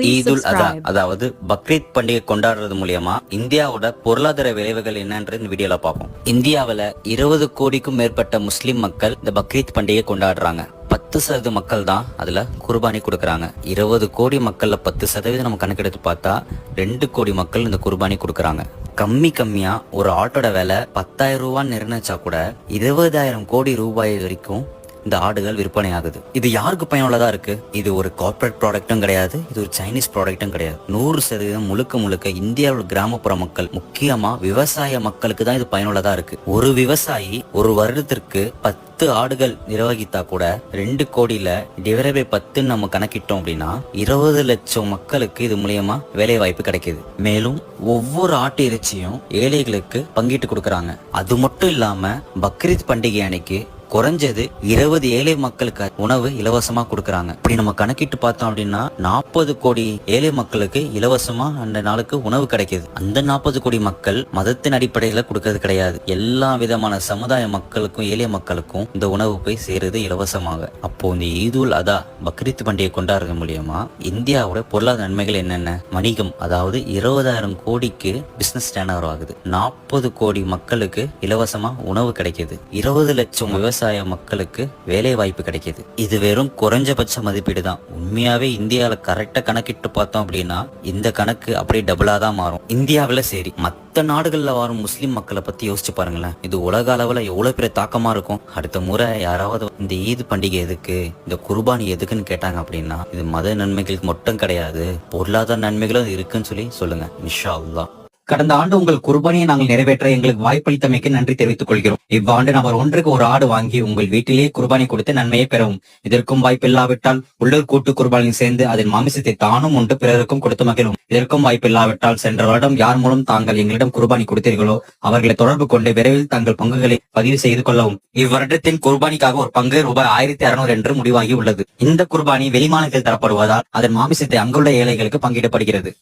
ஈதுல் அதா. அதாவது பக்ரீத் பண்டிகை கொண்டாடுறது மூலியமா இந்தியாவோட பொருளாதார விளைவுகள் என்னன்றது இந்த வீடியோல பார்ப்போம். இந்தியாவுல இருபது கோடிக்கும் மேற்பட்ட முஸ்லிம் மக்கள் இந்த பக்ரீத் பண்டிகை கொண்டாடுறாங்க. பத்து சதவீத மக்கள் தான் அதுல குர்பானி கொடுக்கறாங்க. இருபது கோடி மக்கள்ல பத்து சதவீதம் நம்ம கணக்கெடுத்து பார்த்தா ரெண்டு கோடி மக்கள் இந்த குர்பானி கொடுக்கறாங்க. கம்மி கம்மியா ஒரு ஆட்டோட விலை பத்தாயிரம் ரூபான்னு நிர்ணயிச்சா கூட இருபதாயிரம் கோடி ரூபாய் வரைக்கும் இந்த ஆடுகள் விற்பனை ஆகுது இது யாருக்கு பயனுள்ளதா இருக்கு? இது ஒரு கார்ப்பரேட் ப்ராடக்ட்டும் கிடையாது. இது ஒரு சைனீஸ் ப்ராடக்ட்டும் கிடையாது. நூறு சதவீதம் முழுக்க முழுக்க இந்தியாவில் கிராமப்புற மக்கள் முக்கியமா விவசாய மக்களுக்கு தான் இது பயனுள்ளதா இருக்கு. ஒரு விவசாயி ஒரு வருடத்திற்கு பத்து ஆடுகள் நிர்வகித்தா கூட ரெண்டு கோடியில டிவைட் பை பத்துன்னு நம்ம கணக்கிட்டோம் அப்படின்னா இருபது லட்சம் மக்களுக்கு இது மூலியமா வேலை வாய்ப்பு கிடைக்குது. மேலும் ஒவ்வொரு ஆட்டு இறைச்சியும் ஏழைகளுக்கு பங்கிட்டு கொடுக்கறாங்க. அது மட்டும் இல்லாம பக்ரீத் பண்டிகை அன்னைக்கு குறைஞ்சது இருபது ஏழை மக்களுக்கு உணவு இலவசமா கொடுக்கறாங்க. இப்படி நம்ம கணக்கிட்டு பார்த்தோம் அப்படின்னா நாற்பது கோடி ஏழை மக்களுக்கு இலவசமா அந்த நாளுக்கு உணவு கிடைக்குது. அந்த நாற்பது கோடி மக்கள் மதத்தின் அடிப்படையில கொடுக்கறது கிடையாது. எல்லா விதமான சமுதாய மக்களுக்கும் ஏழை மக்களுக்கும் இந்த உணவு போய் சேருது இலவசமாக. அப்போ இந்த ஈதுல் அதா பக்ரீத் பண்டிகை கொண்டாடுறது மூலியமா இந்தியாவோட பொருளாதார நன்மைகள் என்னென்ன? வணிகம் அதாவது இருபதாயிரம் கோடிக்கு பிசினஸ் டேன் ஆகுது. நாற்பது கோடி மக்களுக்கு இலவசமா உணவு கிடைக்குது. இருபது லட்சம் விவசாய விவசாய மக்களுக்கு வேலை வாய்ப்பு கிடைக்கிது. இது வெறும் குறைஞ்சபட்ச மதிப்பீடு தான். உண்மையாவே இந்தியாவில கரெக்டா கணக்கிட்டு பார்த்தோம் அப்படின்னா இந்த கணக்கு அப்படியே டபுளா தான் மாறும். இந்தியாவில் சரி. மத்த நாடுகள்ல வரும் முஸ்லிம் மக்களை பத்தி யோசிச்சு பாருங்களேன். இது உலக அளவுல எவ்வளவு பெரிய தாக்கமா இருக்கும். அடுத்த முறை யாராவது இந்த ஈத் பண்டிகை எதுக்கு? இந்த குர்பானி எதுக்குன்னு கேட்டாங்க அப்படின்னா இது மத நன்மைகளுக்கு மட்டும் கிடையாது. பொருளாதார நன்மைகளும் இருக்குன்னு சொல்லி சொல்லுங்க. இன்ஷா அல்லா கடந்த ஆண்டு உங்கள் குர்பானியை நாங்கள் நிறைவேற்ற எங்களுக்கு வாய்ப்பளித்தமைக்கு நன்றி தெரிவித்துக் கொள்கிறோம். இவ்வாண்டு நபர் ஒன்றுக்கு ஒரு ஆடு வாங்கி உங்கள் வீட்டிலேயே குர்பானி கொடுத்து நன்மையை பெறவும். இதற்கும் வாய்ப்பில்லாவிட்டால் உள்ளூர் கூட்டு குர்பானியில் சேர்ந்து அதன் மாமிசத்தை தானும் உண்டு பிறருக்கும் கொடுத்து மகிழும். இதற்கும் வாய்ப்பில்லாவிட்டால் சென்ற வருடம் யார் மூலம் தாங்கள் எங்களிடம் குர்பானி கொடுத்தீர்களோ அவர்களை தொடர்பு கொண்டு விரைவில் தங்கள் பங்குகளை பதிவு செய்து கொள்ளவும். இவ்வருடத்தின் குர்பானிக்காக ஒரு பங்கு ரூபாய் ஆயிரத்தி அறுநூறு என்று முடிவாகி உள்ளது. இந்த குர்பானி வெளிமாநிலத்தில் தரப்படுவதால் அதன் மாமிசத்தை அங்குள்ள ஏழைகளுக்கு பங்கிடப்படுகிறது.